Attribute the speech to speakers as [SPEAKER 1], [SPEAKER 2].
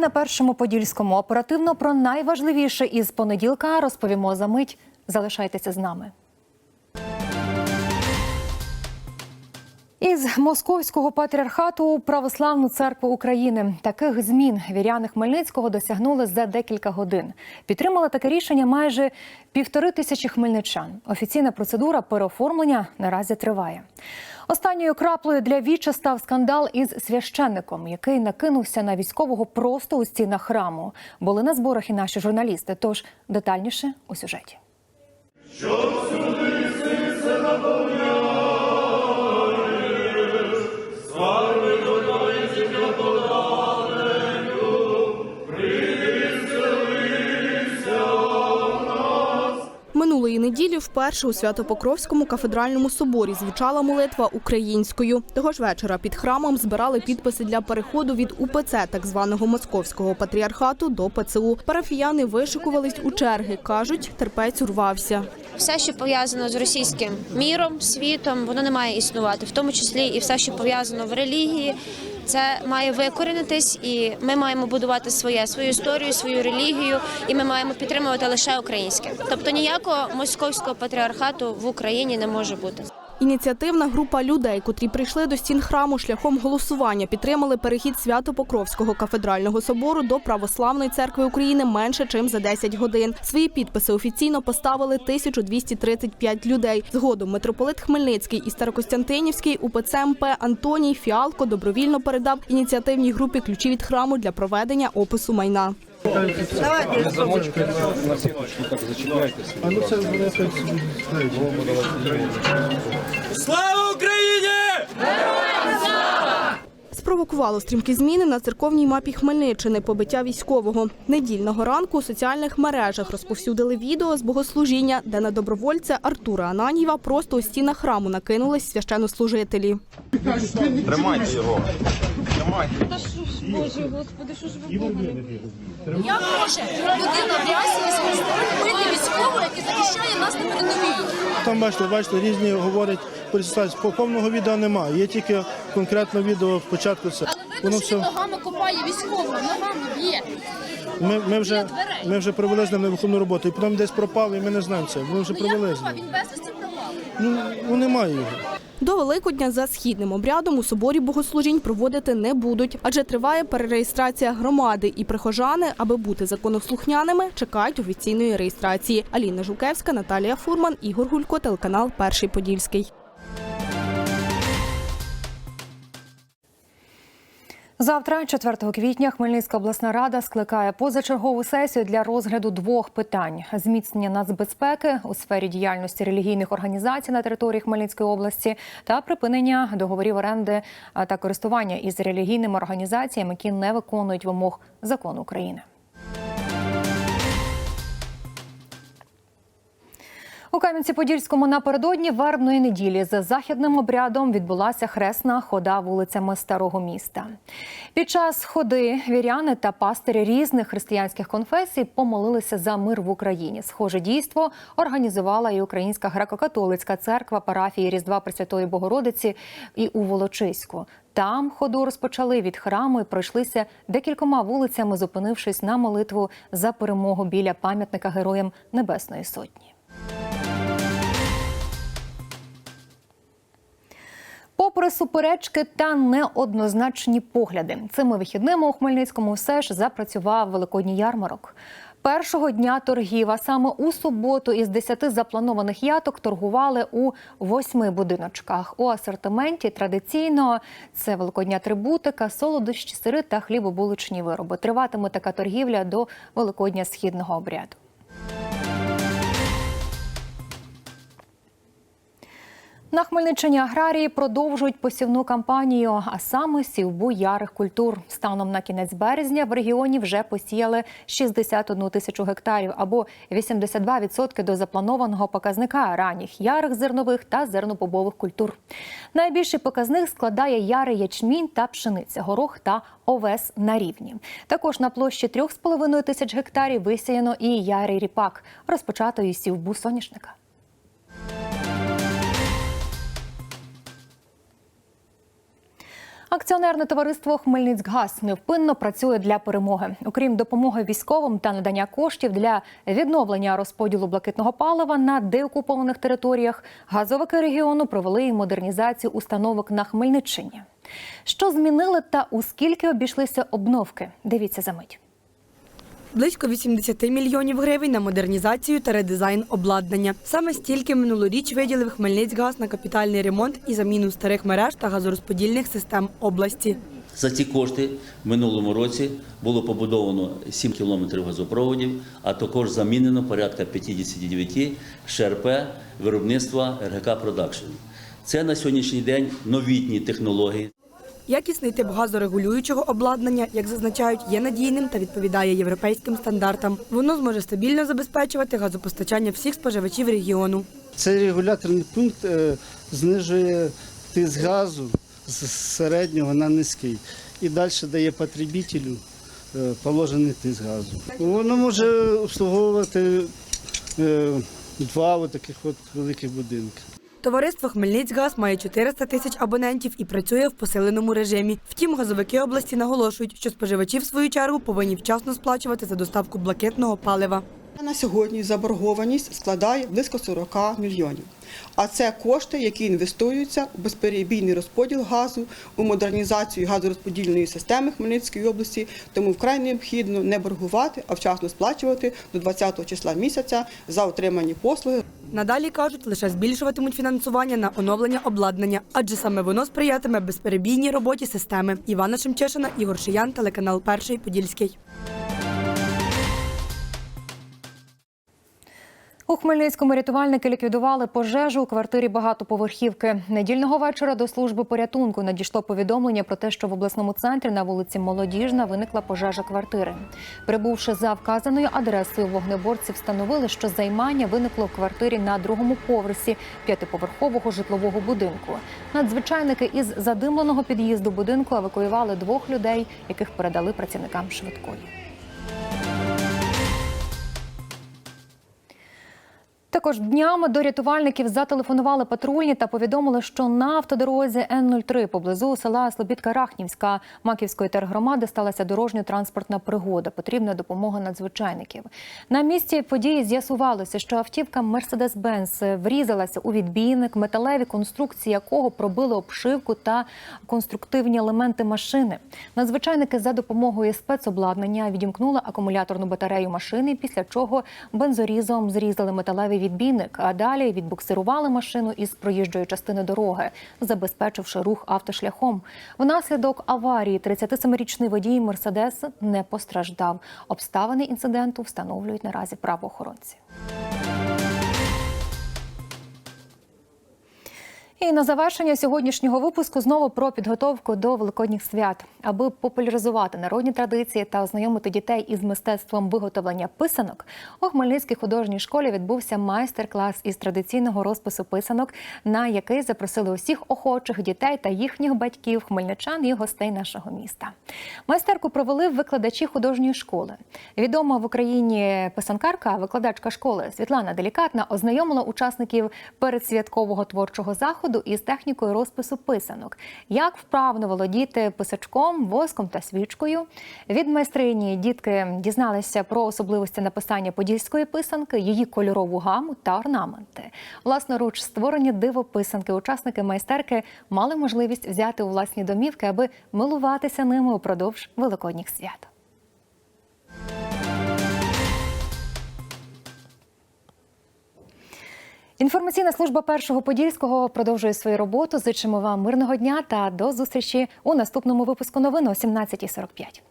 [SPEAKER 1] на першому подільському. Оперативно про найважливіше із понеділка розповімо за мить. Залишайтеся з нами. Із московського патріархату у православну церкву України таких змін віряни Хмельницького досягнули за декілька годин. Підтримали таке рішення майже півтори тисячі хмельничан. Офіційна процедура переоформлення наразі триває. Останньою краплею для віча став скандал із священником, який накинувся на військового просто у стінах храму. Були на зборах і наші журналісти. Тож детальніше у сюжеті.
[SPEAKER 2] Минулої неділі вперше у Свято-Покровському кафедральному соборі звучала молитва українською. Того ж вечора під храмом збирали підписи для переходу від УПЦ так званого московського патріархату до ПЦУ. Парафіяни вишикувались у черги. кажуть, терпець урвався.
[SPEAKER 3] Все, що пов'язано з російським міром, світом, воно не має існувати, в тому числі і все, що пов'язано в релігії. Це має викорінитись, і ми маємо будувати своє свою історію, свою релігію, і ми маємо підтримувати лише українське. Тобто ніякого московського патріархату в Україні не може бути.
[SPEAKER 2] Ініціативна група людей, котрі прийшли до стін храму шляхом голосування, підтримали перехід Свято-Покровського кафедрального собору до Православної церкви України менше чим за 10 годин. Свої підписи офіційно поставили 1235 людей. Згодом митрополит Хмельницький і Старокостянтинівський УПЦ МП Антоній Фіалко добровільно передав ініціативній групі ключі від храму для проведення опису майна.
[SPEAKER 4] Не замочкой на, на сеточку так зачіпляйтеся. А ну це
[SPEAKER 5] Слава Україні!
[SPEAKER 2] Спровокувало стрімкі зміни на церковній мапі Хмельниччини побиття військового. Недільного ранку у соціальних мережах розповсюдили відео з богослужіння, де на добровольця Артура Ананієва просто у стінах храму накинулись священнослужителі.
[SPEAKER 4] Тримайте його. Тримайте.
[SPEAKER 6] Як може людина в ясні бити військового, який захищає нас на передовій?
[SPEAKER 7] Там бачите, бачите, різні говорять про ситуацію. По повного відео немає. Є тільки конкретне відео спочатку. Це
[SPEAKER 6] Але
[SPEAKER 7] воно
[SPEAKER 6] видно, що він
[SPEAKER 7] все.
[SPEAKER 6] ногами копає військового, ногами б'є.
[SPEAKER 7] Ми, ми вже ми вже провели з ним невиховну роботу. І потім десь пропав, і ми не знаємо це. Ми вже
[SPEAKER 6] Ну як
[SPEAKER 7] провели з
[SPEAKER 6] права,
[SPEAKER 7] ним.
[SPEAKER 6] він безвісті пропав.
[SPEAKER 7] Ну, немає його.
[SPEAKER 2] До Великодня за східним обрядом у соборі богослужінь проводити не будуть, адже триває перереєстрація громади, і прихожани, аби бути законослухняними, чекають офіційної реєстрації. Аліна Жукевська, Наталія Фурман, Ігор Гулько, телеканал Перший Подільський.
[SPEAKER 1] Завтра, 4 квітня, Хмельницька обласна рада скликає позачергову сесію для розгляду двох питань: зміцнення нацбезпеки у сфері діяльності релігійних організацій на території Хмельницької області та припинення договорів оренди та користування із релігійними організаціями, які не виконують вимог закону України. У Кам'янці-Подільському напередодні вербної неділі за західним обрядом відбулася хресна хода вулицями старого міста. Під час ходи віряни та пастирі різних християнських конфесій помолилися за мир в Україні. Схоже дійство організувала і Українська греко-католицька церква парафії Різдва Пресвятої Богородиці і у Волочиську. Там ходу розпочали від храму і пройшлися декількома вулицями, зупинившись на молитву за перемогу біля пам'ятника героям Небесної Сотні. Попри суперечки та неоднозначні погляди, цими вихідними у Хмельницькому все ж запрацював великодній ярмарок. Першого дня торгів, а саме у суботу із 10 запланованих яток торгували у восьми будиночках. У асортименті традиційно це великодня атрибутика, солодощі, сири та хлібобулочні вироби. Триватиме така торгівля до великодня східного обряду. На Хмельниччині аграрії продовжують посівну кампанію, а саме сівбу ярих культур. Станом на кінець березня в регіоні вже посіяли 61 тисячу гектарів або 82% до запланованого показника ранніх ярих зернових та зернобобових культур. Найбільший показник складає ярий ячмінь та пшениця, горох та овес на рівні. Також на площі 3,5 тисяч гектарів висіяно і ярий ріпак, розпочато із сівбу соняшника. Акціонерне товариство Хмельницькгаз невпинно працює для перемоги. Окрім допомоги військовим та надання коштів для відновлення розподілу блакитного палива на деокупованих територіях, газовики регіону провели модернізацію установок на Хмельниччині. Що змінили та у скільки обійшлися обновки? Дивіться за мить.
[SPEAKER 8] Близько 80 мільйонів гривень на модернізацію та редизайн обладнання. Саме стільки минулоріч виділив Хмельницькгаз на капітальний ремонт і заміну старих мереж та газорозподільних систем області.
[SPEAKER 9] За ці кошти в минулому році було побудовано 7 кілометрів газопроводів, а також замінено порядка 59 ШРП виробництва РГК Продакшн. Це на сьогоднішній день новітні технології.
[SPEAKER 8] Якісний тип газорегулюючого обладнання, як зазначають, є надійним та відповідає європейським стандартам. Воно зможе стабільно забезпечувати газопостачання всіх споживачів регіону.
[SPEAKER 10] Цей регуляторний пункт е, знижує тиск газу з середнього на низький і далі дає потребителю е, положений тиск газу. Воно може обслуговувати е, два таких от великих будинки.
[SPEAKER 8] Товариство Хмельницькгаз має 400 тисяч абонентів і працює в посиленому режимі. Втім, газовики області наголошують, що споживачі в свою чергу повинні вчасно сплачувати за доставку блакитного палива.
[SPEAKER 11] На сьогодні заборгованість складає близько 40 мільйонів. А це кошти, які інвестуються у безперебійний розподіл газу, у модернізацію газорозподільної системи Хмельницької області. Тому вкрай необхідно не боргувати, а вчасно сплачувати до 20 числа місяця за отримані послуги.
[SPEAKER 8] Надалі кажуть, лише збільшуватимуть фінансування на оновлення обладнання, адже саме воно сприятиме безперебійній роботі системи. Івана Шемчешина, Ігор Шиян, телеканал Перший Подільський.
[SPEAKER 1] У Хмельницькому рятувальники ліквідували пожежу у квартирі багатоповерхівки. Недільного вечора до служби порятунку надійшло повідомлення про те, що в обласному центрі на вулиці Молодіжна виникла пожежа квартири. Прибувши за вказаною адресою, вогнеборці встановили, що займання виникло в квартирі на другому поверсі п'ятиповерхового житлового будинку. Надзвичайники із задимленого під'їзду будинку евакуювали двох людей, яких передали працівникам швидкої. Також днями до рятувальників зателефонували патрульні та повідомили, що на автодорозі Н-03 поблизу села Слобідка Рахнівська Маківської тергромади сталася дорожньо-транспортна пригода. Потрібна допомога надзвичайників. На місці події з'ясувалося, що автівка Mercedes-Benz врізалася у відбійник, металеві конструкції якого пробили обшивку та конструктивні елементи машини. Надзвичайники за допомогою спецобладнання відімкнули акумуляторну батарею машини, після чого бензорізом зрізали металевий відбійник, а далі відбуксирували машину із проїжджої частини дороги, забезпечивши рух автошляхом. Внаслідок аварії 37-річний водій Мерседес не постраждав. Обставини інциденту встановлюють наразі правоохоронці. І на завершення сьогоднішнього випуску знову про підготовку до великодніх свят, аби популяризувати народні традиції та ознайомити дітей із мистецтвом виготовлення писанок. У Хмельницькій художній школі відбувся майстер-клас із традиційного розпису писанок, на який запросили усіх охочих дітей та їхніх батьків, хмельничан і гостей нашого міста. Майстерку провели викладачі художньої школи. Відома в Україні писанкарка, викладачка школи Світлана Делікатна ознайомила учасників передсвяткового творчого заходу із технікою розпису писанок, як вправно володіти писачком, воском та свічкою. Від майстрині дітки дізналися про особливості написання подільської писанки, її кольорову гаму та орнаменти. Власноруч створені дивописанки. Учасники майстерки мали можливість взяти у власні домівки, аби милуватися ними упродовж великодніх свят. Інформаційна служба першого подільського продовжує свою роботу. Зичимо вам мирного дня та до зустрічі у наступному випуску новин о 17.45.